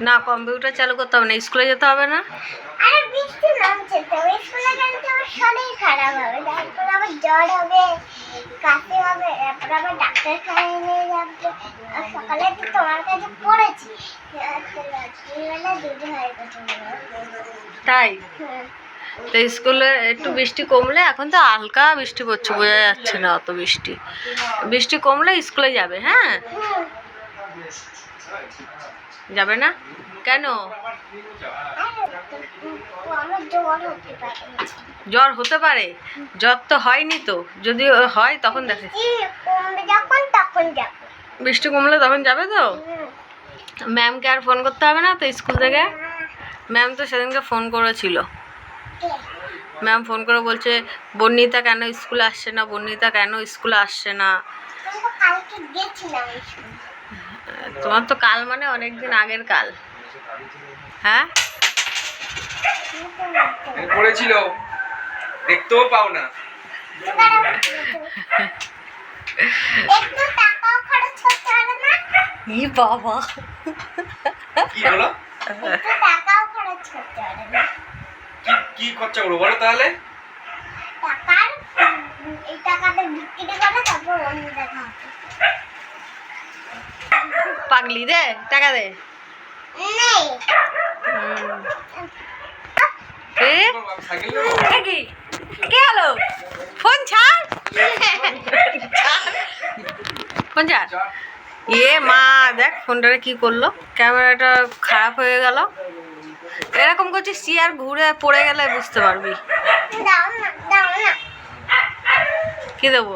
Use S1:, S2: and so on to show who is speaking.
S1: না কম্পিউটার চালু করতে হবে না স্কুলে যেতে হবে না।
S2: আরে বৃষ্টি নামছে তো স্কুলে গেলে তো আমার শরীর খারাপ হবে তারপর আবার জ্বর হবে কাশি হবে তারপর আবার ডাক্তার নিয়ে যাবে। আর সকালে তো তোমার কাছে পড়েছি রাত্রিবেলা দুটো হয়ে গেছে
S1: তাই? তো স্কুলে একটু বৃষ্টি কমলে এখন তো হালকা বৃষ্টি পড়ছে বোঝা যাচ্ছে না অত বৃষ্টি। বৃষ্টি কমলে স্কুলে যাবে হ্যাঁ?
S2: হুম।
S1: যাবে না? কেন?
S2: জ্বর হতে পারে।
S1: জ্বর তো হয়নি তো। যদি হয়, তখন দেখে।
S2: বৃষ্টি
S1: কমলে তখন যাবে তো? ম্যামকে আর ফোন করতে হবে না তো স্কুল থেকে? ম্যাম তো সেদিনকে ফোন করেছিল। ম্যাম ফোন করে বলছে, বর্ণিতা কেন স্কুলে আসছে না? বর্ণিতা কেন স্কুলে আসছে না? তোমার তো কাল মানে অনেক দিন আগের কাল। হ্যাঁ?
S3: এ পড়েছিল। দেখতেও পাও না।
S1: ই বাবা।
S3: কি হলো
S2: একটু টাকাও খরচ করতে হবে না
S3: কি কি খরচা করব বলো তাহলে?
S2: টাকার এই টাকাটা বিক্রি করে তারপর অন্য দেখা হবে।
S1: পাগলি দে টাকা দে। কি? হলো? ফোন ছাড়। ফোন ছাড়। এ মা দেখ ফোনটারে কি করল। ক্যামেরাটা খারাপ হয়ে গেল। এরকম করছিস চেয়ার ঘুরে পড়ে গেলে বুঝতে পারবি। কি দেবো?